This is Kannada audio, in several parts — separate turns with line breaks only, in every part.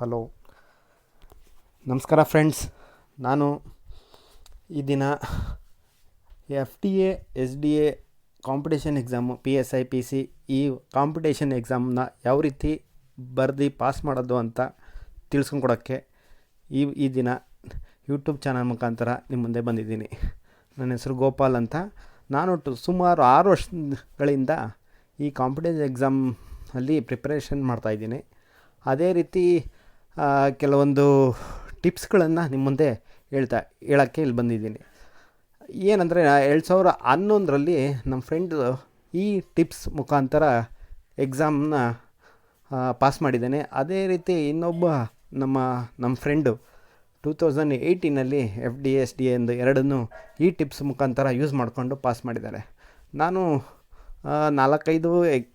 ಹಲೋ. ನಮಸ್ಕಾರ ಫ್ರೆಂಡ್ಸ್. ನಾನು ಈ ದಿನ F T A, S D A competition exam, P S I, P C ಈ ಕಾಂಪಿಟೇಷನ್ ಎಕ್ಸಾಮ್ನ ಯಾವ ರೀತಿ ಬರ್ದು ಪಾಸ್ ಮಾಡೋದು ಅಂತ ತಿಳಿಸ್ಕೊಂಕೊಡೋಕ್ಕೆ ಈ ಈ ದಿನ ಯೂಟ್ಯೂಬ್ ಚಾನಲ್ ಮುಖಾಂತರ ನಿಮ್ಮ ಮುಂದೆ ಬಂದಿದ್ದೀನಿ. ನನ್ನ ಹೆಸರು ಗೋಪಾಲ್ ಅಂತ. ನಾನು ಸುಮಾರು ಆರು ವರ್ಷಗಳಿಂದ ಈ ಕಾಂಪಿಟೇಷನ್ ಎಕ್ಸಾಮಲ್ಲಿ ಪ್ರಿಪ್ರೇಷನ್ ಮಾಡ್ತಾಯಿದ್ದೀನಿ ಅದೇ ರೀತಿ ಕೆಲವೊಂದು ಟಿಪ್ಸ್ಗಳನ್ನು ನಿಮ್ಮ ಮುಂದೆ ಹೇಳ್ತಾ, ಹೇಳೋಕ್ಕೆ ಇಲ್ಲಿ ಬಂದಿದ್ದೀನಿ. ಏನಂದರೆ, ಎರಡು ಸಾವಿರ ಹನ್ನೊಂದರಲ್ಲಿ ನಮ್ಮ ಫ್ರೆಂಡ್ ಈ ಟಿಪ್ಸ್ ಮುಖಾಂತರ ಎಕ್ಸಾಮ್ನ ಪಾಸ್ ಮಾಡಿದ್ದೇನೆ. ಅದೇ ರೀತಿ ಇನ್ನೊಬ್ಬ ನಮ್ಮ ನಮ್ಮ ಫ್ರೆಂಡು ಟೂ ತೌಸಂಡ್ ಏಯ್ಟೀನಲ್ಲಿ ಎಫ್ ಡಿ ಎಸ್ ಡಿ ಎಂದು ಎರಡನ್ನೂ ಈ ಟಿಪ್ಸ್ ಮುಖಾಂತರ ಯೂಸ್ ಮಾಡಿಕೊಂಡು ಪಾಸ್ ಮಾಡಿದ್ದಾರೆ. ನಾನು ನಾಲ್ಕೈದು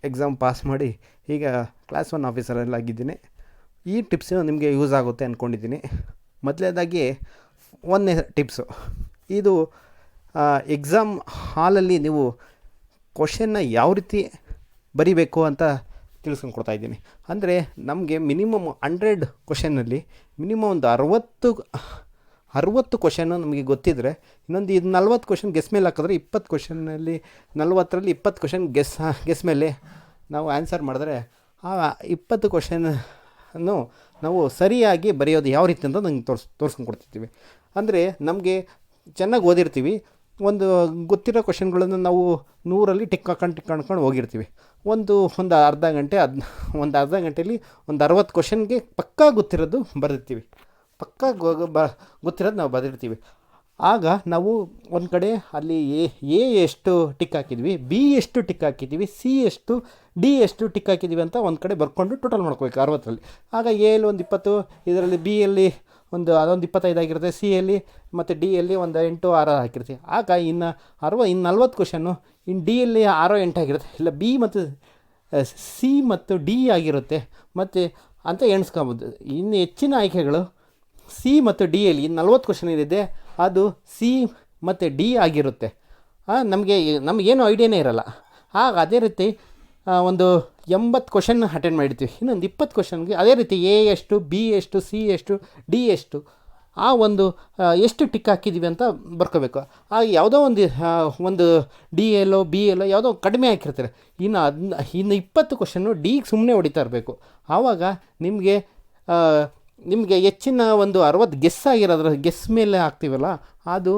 ಎಕ್ಸಾಮ್ ಪಾಸ್ ಮಾಡಿ ಈಗ ಕ್ಲಾಸ್ ಒನ್ ಆಫೀಸರಲ್ಲಾಗಿದ್ದೀನಿ ಈ ಟಿಪ್ಸ್ ನಿಮಗೆ ಯೂಸ್ ಆಗುತ್ತೆ ಅಂದ್ಕೊಂಡಿದ್ದೀನಿ ಮೊದಲನೇದಾಗಿ ಒಂದನೇ ಟಿಪ್ಸು. ಇದು ಎಕ್ಸಾಮ್ ಹಾಲಲ್ಲಿ ನೀವು ಕ್ವಶನ್ನ ಯಾವ ರೀತಿ ಬರಿಬೇಕು ಅಂತ ತಿಳಿಸ್ಕೊಂಡು ಕೊಡ್ತಾ ಇದ್ದೀನಿ. ಅಂದರೆ ನಮಗೆ ಮಿನಿಮಮ್ ಹಂಡ್ರೆಡ್ ಕ್ವಶನ್ನಲ್ಲಿ ಮಿನಿಮಮ್ ಒಂದು ಅರವತ್ತು ಅರವತ್ತು ಕ್ವಶನ್ನು ನಮಗೆ ಗೊತ್ತಿದ್ದರೆ ಇನ್ನೊಂದು ಇದು ನಲ್ವತ್ತು ಕ್ವಶನ್ ಗೆಸ್ ಮೇಲೆ ಹಾಕಿದ್ರೆ ಇಪ್ಪತ್ತು ಕ್ವಶನ್ನಲ್ಲಿ, ನಲ್ವತ್ತರಲ್ಲಿ ಇಪ್ಪತ್ತು ಕ್ವಶನ್ ಗೆಸ್ ಗೆಸ್ ಮೇಲೆ ನಾವು ಆನ್ಸರ್ ಮಾಡಿದ್ರೆ, ಆ ಇಪ್ಪತ್ತು ಕ್ವಶನ್ನು ನಾವು ಸರಿಯಾಗಿ ಬರೆಯೋದು ಯಾವ ರೀತಿ ಅಂತ ನಂಗೆ ತೋರ್ಸ್, ತೋರ್ಸ್ಕೊಂಡು ಕೊಡ್ತಿರ್ತೀವಿ. ಅಂದರೆ ನಮಗೆ ಚೆನ್ನಾಗಿ ಓದಿರ್ತೀವಿ. ಒಂದು ಗೊತ್ತಿರೋ ಕ್ವಶನ್ಗಳನ್ನು ನಾವು ನೂರಲ್ಲಿ ಟಿಕ್ ಹಾಕೊಂಡು ಟಿಕ್ ಹಾಕೊಂಡು ಹೋಗಿರ್ತೀವಿ. ಒಂದು ಒಂದು ಅರ್ಧ ಗಂಟೆ, ಅದ್, ಒಂದು ಅರ್ಧ ಗಂಟೆಯಲ್ಲಿ ಒಂದು ಅರವತ್ತು ಕ್ವಶನ್ಗೆ ಪಕ್ಕಾ ಗೊತ್ತಿರೋದು ಬರೆದಿರ್ತೀವಿ. ಪಕ್ಕಾ ಗೊ- ಬ, ಗೊತ್ತಿರೋದು ನಾವು ಬರೆದಿರ್ತೀವಿ. ಆಗ ನಾವು ಒಂದು ಕಡೆ ಅಲ್ಲಿ ಎ ಎ ಎಷ್ಟು ಟಿಕ್ ಹಾಕಿದ್ವಿ, ಬಿ ಎಷ್ಟು ಟಿಕ್ ಹಾಕಿದ್ದೀವಿ ಸಿ ಎಷ್ಟು, ಡಿ ಎಷ್ಟು ಟಿಕ್ ಹಾಕಿದ್ದೀವಿ ಅಂತ ಒಂದು ಕಡೆ ಬರ್ಕೊಂಡು ಟೋಟಲ್ ಮಾಡ್ಕೋಬೇಕು ಅರವತ್ತರಲ್ಲಿ. ಆಗ ಎಲ್ಲಿ ಒಂದು ಇಪ್ಪತ್ತು, ಇದರಲ್ಲಿ ಬಿ ಎಲ್ಲಿ ಒಂದು, ಅದೊಂದು ಇಪ್ಪತ್ತೈದು ಆಗಿರುತ್ತೆ, ಸಿ ಎಲ್ಲಿ ಮತ್ತು ಡಿ ಎಲ್ಲಿ ಒಂದು ಎಂಟು, ಆರು ಹಾಕಿರ್ತೀವಿ ಆಗ ಇನ್ನು ಅರವ ಇನ್ನು ನಲ್ವತ್ತು ಕ್ವಶನ್ನು ಇನ್ನು ಡಿ ಎಲ್ಲಿ ಆರೋ, ಎಂಟು ಆಗಿರುತ್ತೆ. ಇಲ್ಲ, ಬಿ ಮತ್ತು ಸಿ ಮತ್ತು ಡಿ ಆಗಿರುತ್ತೆ. ಮತ್ತು ಅಂತ ಎಣಿಸ್ಕೊಬೋದು. ಇನ್ನು ಹೆಚ್ಚಿನ ಆಯ್ಕೆಗಳು ಸಿ ಮತ್ತು ಡಿ ಯಲ್ಲಿ ನಲ್ವತ್ತು ಕ್ವಶನ್ ಏನಿದೆ ಅದು ಸಿ ಮತ್ತು ಡಿ ಆಗಿರುತ್ತೆ. ನಮಗೆ ನಮಗೇನು ಐಡಿಯಾನೇ ಇರಲ್ಲ. ಆಗ ಅದೇ ರೀತಿ ಒಂದು ಎಂಬತ್ತು ಕ್ವಶನ್ ಅಟೆಂಡ್ ಮಾಡಿರ್ತೀವಿ ಇನ್ನೊಂದು ಇಪ್ಪತ್ತು ಕ್ವಶನ್ಗೆ ಅದೇ ರೀತಿ ಎ ಎಷ್ಟು ಬಿ ಎಷ್ಟು ಸಿ ಎಷ್ಟು ಡಿ ಎಷ್ಟು, ಆ ಒಂದು ಎಷ್ಟು ಟಿಕ್ ಹಾಕಿದ್ದೀವಿ ಅಂತ ಬರ್ಕೋಬೇಕು. ಆ ಯಾವುದೋ ಒಂದು ಒಂದು ಡಿ ಎಲ್ಲೋ ಬಿ ಎಲ್ಲೋ ಯಾವುದೋ ಕಡಿಮೆ ಹಾಕಿರ್ತಾರೆ. ಇನ್ನು ಅದನ್ನ ಇನ್ನು ಇಪ್ಪತ್ತು ಕ್ವಶನ್ನು ಡಿಗೆ ಸುಮ್ಮನೆ ಹೊಡಿತಾ ಇರಬೇಕು. ಆವಾಗ ನಿಮಗೆ ನಿಮಗೆ ಹೆಚ್ಚಿನ ಒಂದು ಅರವತ್ತು ಗೆಸ್ ಆಗಿರೋದ್ರ ಗೆಸ್ ಮೇಲೆ ಹಾಕ್ತೀವಲ್ಲ, ಅದು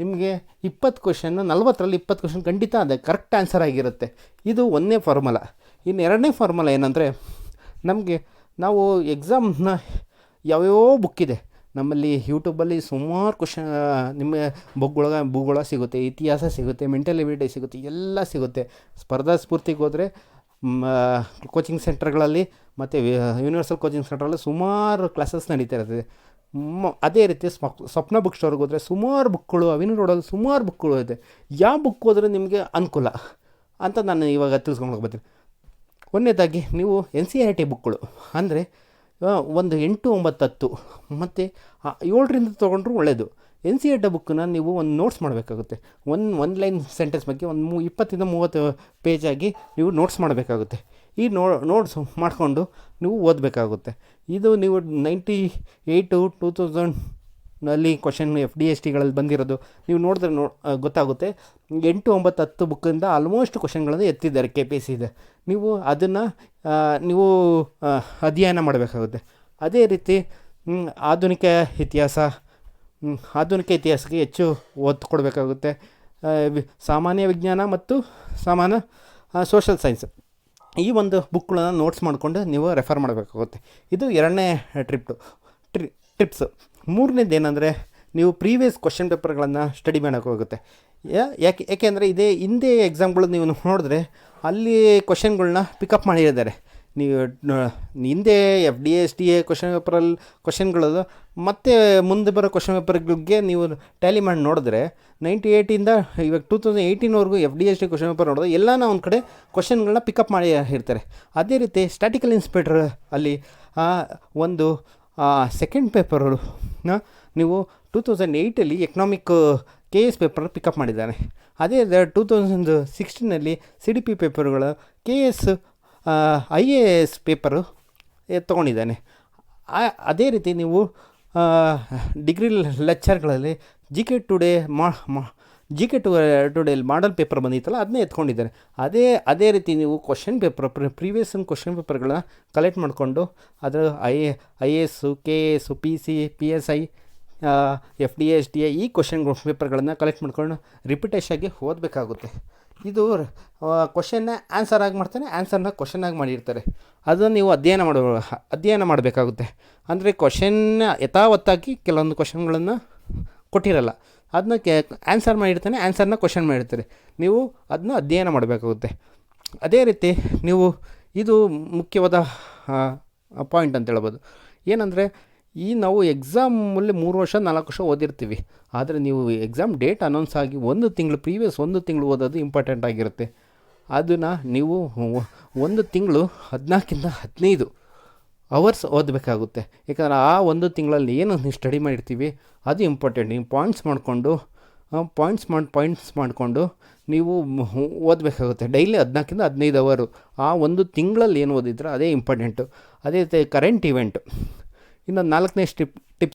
ನಿಮಗೆ ಇಪ್ಪತ್ತು ಕ್ವಶನ್ ನಲ್ವತ್ತರಲ್ಲಿ ಇಪ್ಪತ್ತು ಕ್ವಶನ್ ಖಂಡಿತ ಅದೇ ಕರೆಕ್ಟ್ ಆನ್ಸರ್ ಆಗಿರುತ್ತೆ. ಇದು ಒಂದನೇ ಫಾರ್ಮುಲ ಇನ್ನು ಎರಡನೇ ಫಾರ್ಮುಲ ಏನಂದರೆ, ನಮಗೆ ನಾವು ಎಕ್ಸಾಮ್ನ ಯಾವ್ಯಾವ ಇದೆ. ನಮ್ಮಲ್ಲಿ ಯೂಟ್ಯೂಬಲ್ಲಿ ಸುಮಾರು ಕ್ವಶನ್ ನಿಮ್ಮ ಬುಕ್ಗೊಳಗೆ ಭೂಗೋಳ ಸಿಗುತ್ತೆ, ಇತಿಹಾಸ ಸಿಗುತ್ತೆ ಮೆಂಟಲ್ ಎಬಿಲಿಟಿ ಸಿಗುತ್ತೆ, ಎಲ್ಲ ಸಿಗುತ್ತೆ. ಸ್ಪರ್ಧಾ ಸ್ಫೂರ್ತಿಗೆ ಹೋದರೆ ಕೋಚಿಂಗ್ ಸೆಂಟರ್ಗಳಲ್ಲಿ ಮತ್ತು ಯೂನಿವರ್ಸಲ್ ಕೋಚಿಂಗ್ ಸೆಂಟ್ರಲ್ಲಿ ಸುಮಾರು ಕ್ಲಾಸಸ್ ನಡೀತಾ ಇರ್ತದೆ. ಅದೇ ರೀತಿ ಸ್ವ- ಸ್ವಪ್ನ ಬುಕ್ ಸ್ಟೋರ್ಗೆ ಹೋದರೆ ಸುಮಾರು ಬುಕ್ಗಳು ಅವಿನ ರೋಡಲ್ಲಿ ಸುಮಾರು ಬುಕ್ಗಳು ಇದೆ. ಯಾವ ಬುಕ್ ಹೋದರೆ ನಿಮಗೆ ಅನುಕೂಲ? ಅಂತ ನಾನು ಇವಾಗ ತಿಳ್ಸ್ಕೊಂಡು ಬರ್ತೀನಿ. ಒಂದನೇದಾಗಿ ನೀವು ಎನ್ ಸಿ ಆರ್ ಟಿ ಬುಕ್ಗಳು ಅಂದರೆ ಒಂದು ಎಂಟು ಒಂಬತ್ತು ಹತ್ತು. ಮತ್ತು ಏಳರಿಂದ ತೊಗೊಂಡ್ರು ಒಳ್ಳೆಯದು ಎನ್ ಸಿ ಎಡ್ ಬುಕ್ಕನ್ನ ನೀವು ಒಂದು ನೋಟ್ಸ್ ಮಾಡಬೇಕಾಗುತ್ತೆ. ಒಂದು ಒನ್ ಲೈನ್ ಸೆಂಟೆನ್ಸ್ ಬಗ್ಗೆ ಒಂದು ಮೂ, ಇಪ್ಪತ್ತಿಂದ ಮೂವತ್ತು ಪೇಜಾಗಿ ನೀವು ನೋಟ್ಸ್ ಮಾಡಬೇಕಾಗುತ್ತೆ. ಈ ನೋ ನೋಟ್ಸ್ ಮಾಡಿಕೊಂಡು ನೀವು ಓದಬೇಕಾಗುತ್ತೆ. ಇದು ನೀವು ನೈಂಟಿ ಏಯ್ಟು ಟೂ ತೌಸಂಡ್ ನಲ್ಲಿ ಕ್ವಶನ್ ಎಫ್ ಡಿ ಎಸ್ ಟಿಗಳಲ್ಲಿ ಬಂದಿರೋದು. ನೀವು ನೋಡಿದ್ರೆ ನೋ ಗೊತ್ತಾಗುತ್ತೆ. ಎಂಟು, ಒಂಬತ್ತು, ಹತ್ತು ಬುಕ್ಕಿಂದ ಆಲ್ಮೋಸ್ಟ್ ಕ್ವಶನ್ಗಳನ್ನು ಎತ್ತಿದ್ದಾರೆ ಕೆ ಪಿ ಎಸ್ ಇದೆ ನೀವು ಅದನ್ನು ನೀವು ಅಧ್ಯಯನ ಮಾಡಬೇಕಾಗುತ್ತೆ. ಅದೇ ರೀತಿ ಆಧುನಿಕ ಇತಿಹಾಸ ಆಧುನಿಕ ಇತಿಹಾಸಕ್ಕೆ ಹೆಚ್ಚು ಒತ್ತು ಕೊಡಬೇಕಾಗುತ್ತೆ. ಸಾಮಾನ್ಯ ವಿಜ್ಞಾನ ಮತ್ತು ಸಾಮಾನ್ಯ ಸೋಷಲ್ ಸೈನ್ಸ್ ಈ ಒಂದು ಬುಕ್ಗಳನ್ನು ನೋಟ್ಸ್ ಮಾಡಿಕೊಂಡು ನೀವು ರೆಫರ್ ಮಾಡಬೇಕಾಗುತ್ತೆ. ಇದು ಎರಡನೇ ಟ್ರಿಪ್ಟು ಟ್ರಿ ಟಿಪ್ಸು ಮೂರನೇದು ಏನಂದರೆ ನೀವು ಪ್ರೀವಿಯಸ್ ಕ್ವಶನ್ ಪೇಪರ್ಗಳನ್ನು ಸ್ಟಡಿ ಮಾಡೋಕ್ಕೋಗುತ್ತೆ ಯಾಕೆ ಯಾಕೆಂದರೆ ಇದೇ, ಹಿಂದೆ ಎಕ್ಸಾಮ್ಗಳು ನೀವು ನೋಡಿದ್ರೆ, ಅಲ್ಲಿ ಕ್ವಶನ್ಗಳನ್ನ ಪಿಕಪ್ ಮಾಡಿದ್ದಾರೆ ನೀವು ಹಿಂದೆ F D S T A question ಪೇಪರಲ್ಲಿ ಕ್ವಶನ್ಗಳು ಮತ್ತೆ ಮುಂದೆ ಬರೋ ಕ್ವಶನ್ ಪೇಪರ್ಗಳಿಗೆ ನೀವು ಟ್ಯಾಲಿ ಮಾಡಿ ನೋಡಿದ್ರೆ ನೈಂಟಿ ಏಯ್ಟಿಂದ ಇವಾಗ two thousand ಏಯ್ಟೀನ್ವರೆಗೂ F D S T question paper ನೋಡಿದ್ರೆ, ಎಲ್ಲನೂ ಒಂದು ಕಡೆ ಕ್ವಶನ್ಗಳನ್ನ ಪಿಕಪ್ ಮಾಡಿ ಇರ್ತಾರೆ ಅದೇ ರೀತಿ ಸ್ಟ್ಯಾಟಿಕಲ್ ಇನ್ಸ್ಪೆಕ್ಟರ್ ಅಲ್ಲಿ ಒಂದು ಸೆಕೆಂಡ್ ಪೇಪರು ನೀವು two thousand ಏಯ್ಟಲ್ಲಿ economic K S paper pickup ಮಾಡಿದ್ದಾನೆ ಅದೇ ಟೂ ತೌಸಂಡ್ ಸಿಕ್ಸ್ಟೀನಲ್ಲಿ ಸಿ ಡಿ ಪಿ ಪೇಪರ್ಗಳು K S I A S paper ತೊಗೊಂಡಿದ್ದಾನೆ. ಅದೇ ರೀತಿ ನೀವು ಡಿಗ್ರಿ ಲೆಕ್ಚರ್ಗಳಲ್ಲಿ ಜಿ ಕೆ ಟುಡೇ ಮಾ ಜಿ ಕೆ ಟು ಟುಡೇಲಿ ಮಾಡಲ್ ಪೇಪರ್ ಬಂದಿತ್ತಲ್ಲ ಅದನ್ನೇ ಎತ್ಕೊಂಡಿದ್ದಾರೆ. ಅದೇ ಅದೇ ರೀತಿ ನೀವು ಕ್ವಶನ್ ಪೇಪರ್ ಪ್ರೀವಿಯಸ್ ಕ್ವಶನ್ ಪೇಪರ್ಗಳನ್ನ ಕಲೆಕ್ಟ್ ಮಾಡಿಕೊಂಡು ಅದರ I I A S K A S P C P S I F D S D A ಈ ಕ್ವಶನ್ ಪೇಪರ್ಗಳನ್ನು ಕಲೆಕ್ಟ್ ಮಾಡ್ಕೊಂಡು ರಿಪಿಟೇಷಾಗಿ ಓದಬೇಕಾಗುತ್ತೆ. ಇದು ಕ್ವಶನ್ನ ಆನ್ಸರ್ ಆಗಿ ಮಾಡ್ತಾನೆ ಆನ್ಸರ್ನ ಕ್ವಶನ್ ಆಗಿ ಮಾಡಿರ್ತಾರೆ. ಅದನ್ನು ನೀವು ಅಧ್ಯಯನ ಮಾಡ, ಅಧ್ಯಯನ ಮಾಡಬೇಕಾಗುತ್ತೆ. ಅಂದರೆ ಕ್ವಶನ್ನ ಯಥಾವತ್ತಾಗಿ ಕೆಲವೊಂದು ಕ್ವಶನ್ಗಳನ್ನು ಕೊಟ್ಟಿರಲ್ಲ. ಅದನ್ನ ಕೆ ಆನ್ಸರ್ ಮಾಡಿರ್ತಾನೆ ಆನ್ಸರ್ನ ಕ್ವಶನ್ ಮಾಡಿರ್ತಾರೆ. ನೀವು ಅದನ್ನ ಅಧ್ಯಯನ ಮಾಡಬೇಕಾಗುತ್ತೆ. ಅದೇ ರೀತಿ ನೀವು ಇದು ಮುಖ್ಯವಾದ ಪಾಯಿಂಟ್ ಅಂತ ಹೇಳ್ಬೋದು. ಏನಂದರೆ, ಈ ನಾವು ಎಕ್ಸಾಮಲ್ಲಿ ಮೂರು ವರ್ಷ, ನಾಲ್ಕು ವರ್ಷ ಓದಿರ್ತೀವಿ. ಆದರೆ ನೀವು ಎಕ್ಸಾಮ್ ಡೇಟ್ ಅನೌನ್ಸ್ ಆಗಿ ಒಂದು ತಿಂಗಳು ಪ್ರೀವಿಯಸ್ ಒಂದು ತಿಂಗಳು ಓದೋದು ಇಂಪಾರ್ಟೆಂಟ್ ಆಗಿರುತ್ತೆ. ಅದನ್ನು ನೀವು ಒಂದು ತಿಂಗಳು ಹದಿನಾಲ್ಕಿಂದ ಹದಿನೈದು ಅವರ್ಸ್ ಓದಬೇಕಾಗುತ್ತೆ. ಯಾಕಂದರೆ ಆ ಒಂದು ತಿಂಗಳಲ್ಲಿ ಏನು ನೀವು ಸ್ಟಡಿ ಮಾಡಿರ್ತೀವಿ, ಅದು ಇಂಪಾರ್ಟೆಂಟ್ ನೀವು ಪಾಯಿಂಟ್ಸ್ ಮಾಡಿಕೊಂಡು ಪಾಯಿಂಟ್ಸ್ ಮಾಡಿ ಪಾಯಿಂಟ್ಸ್ ಮಾಡಿಕೊಂಡು ನೀವು ಓದಬೇಕಾಗುತ್ತೆ. ಡೈಲಿ ಹದಿನಾಲ್ಕಿಂದ ಹದಿನೈದು ಅವರು ಆ ಒಂದು ತಿಂಗಳಲ್ಲಿ ಏನು ಓದಿದ್ರೆ ಅದೇ ಇಂಪಾರ್ಟೆಂಟು ಅದೇ ರೀತಿ ಕರೆಂಟ್ ಇವೆಂಟು ಇನ್ನು ನಾಲ್ಕನೇ ಸ್ಟಿಪ್ ಟಿಪ್ಸ್